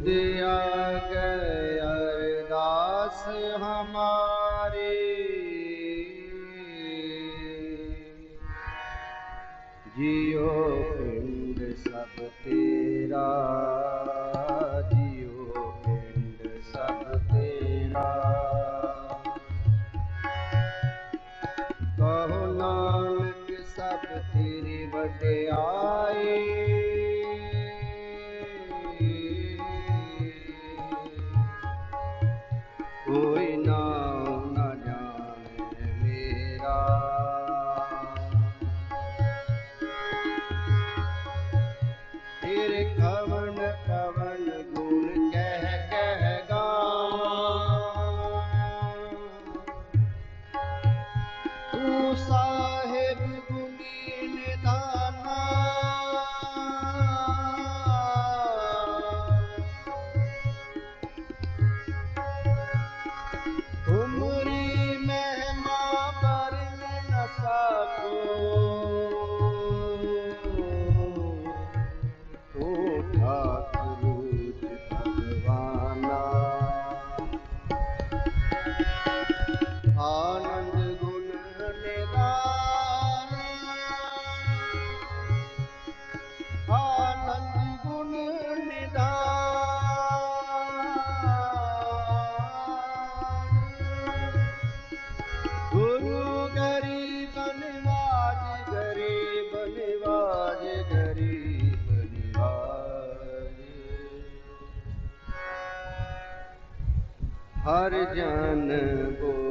तुद आगे अरदास हमारी जियो पिंड सब तेरा ਆਨੰਦ ਗੁਣ ਨਿਦਾਨ ਆਨੰਦ ਗੁਣ ਨਿਦਾਨ ਗੁਰੂ ਗਰੀਬ ਨਿਵਾਜ ਗਰੀਬ ਨਿਵਾਜ ਗਰੀਬ ਨਿਵਾਜ। ਹਰ ਜਨ ਬੋਲਤ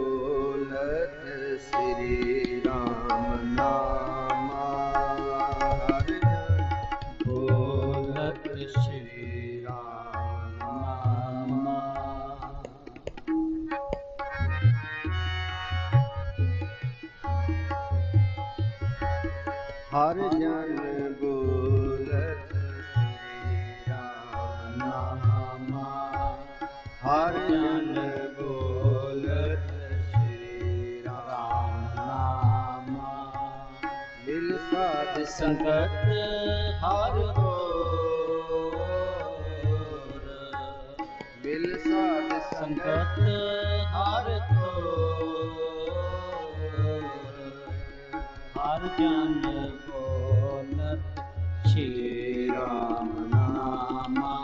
ਹਰ ਜਨ ਬੋਲਤ ਸ੍ਰੀ ਰਾਮ ਨਾਮਾ ਹਰ ਜਨ ਸੰਗਤ ਹਰ ਹੋਰ ਮਿਲ ਸਾਧ ਸੰਗਤ ਹਰ ਹੋਰ ਹਰ ਜਨ ਬੋਲਤ ਸ਼੍ਰੀ ਰਾਮ ਨਾਮਾ।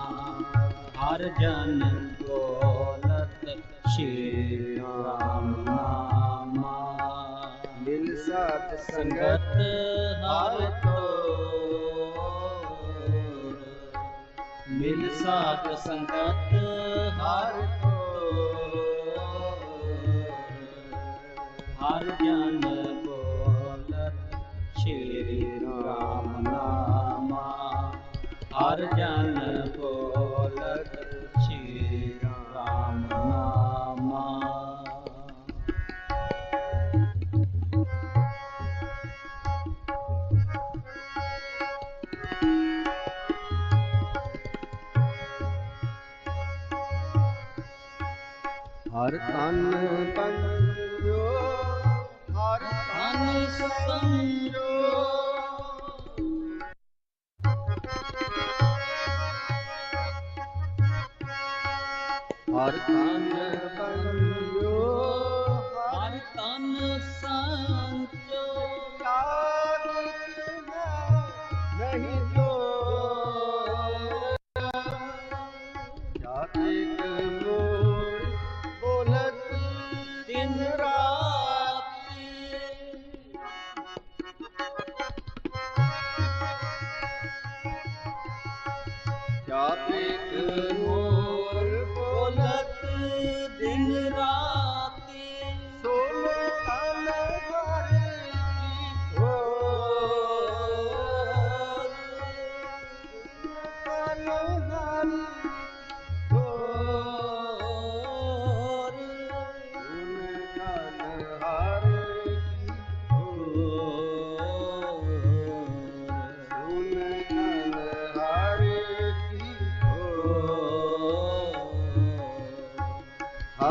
ਹਰ ਜਨ ਬੋਲਤ ਸ਼੍ਰੀ ਸੰਗਤ ਹਰ ਤੋਰ ਮਿਲ ਸਾਧ ਸੰਗਤ ਹਰ ਤੋਰ ਹਰ ਜਨ ਬੋਲਤ ਸ਼੍ਰੀ ਰਾਮ ਨਾਮਾ। ਹਰ ਜਨ ਹਰ ਤਨ ਬੰਜੋ ਹਰ ਤਨ ਸੰਜੋ। ਹਰ ਤਨ ਬੰਜੋ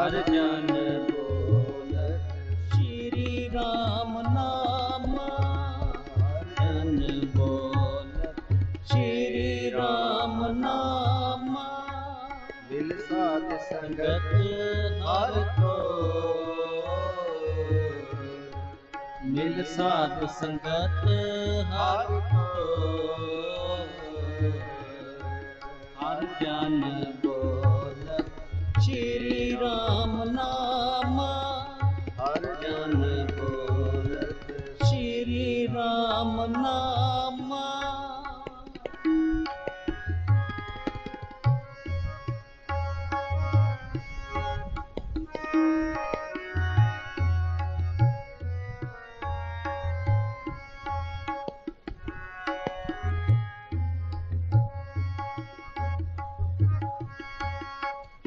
ਹਰ ਜਨ ਬੋਲਤ ਸ਼੍ਰੀ ਰਾਮ ਨਾਮਾ ਹਰ ਜਨ ਬੋਲਤ ਸ਼੍ਰੀ ਰਾਮ ਨਾਮਾ ਮਿਲ ਸਾਥ ਸੰਗਤ ਹਰ ਕੋ ਮਿਲ ਸਾਥ ਸੰਗਤ ਹਰ ਕੋ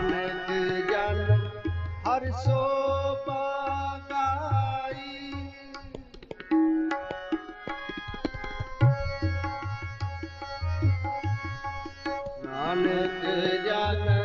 ਨਾਨਕ ਜਨ ਹਰ ਸੋ ਨਾਨਕ ਜਨ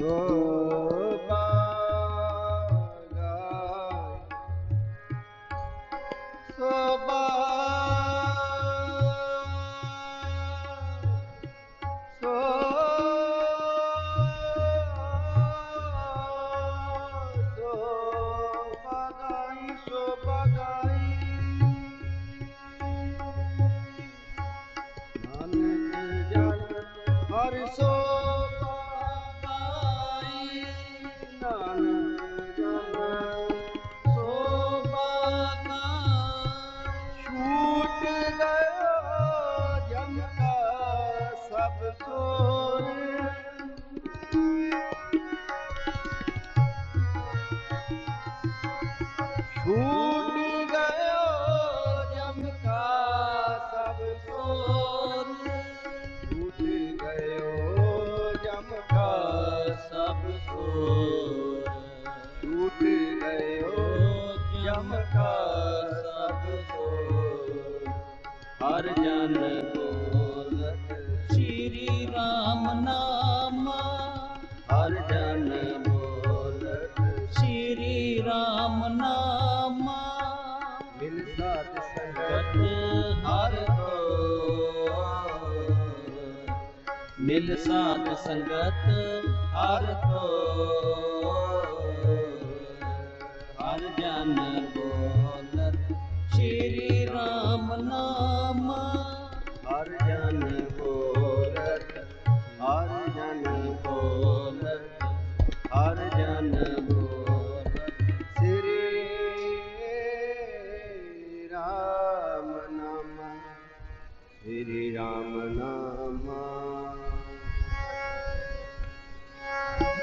Oh, ਟੂਟੀ ਗਇਓ ਜਮ ਕਾ ਸਭ ਸੋਤ ਟੂਟੀ ਗਇਓ ਜਮ ਕਾ ਸਭ ਸੋਤ ਟੂਟੀ ਗਇਓ ਜਮ ਕਾ ਸਭ ਸੋਤ ਹਰ ਜਨ ਮਿਲ ਸਾਥ ਸੰਗਤ ਹਰ ਕੋ।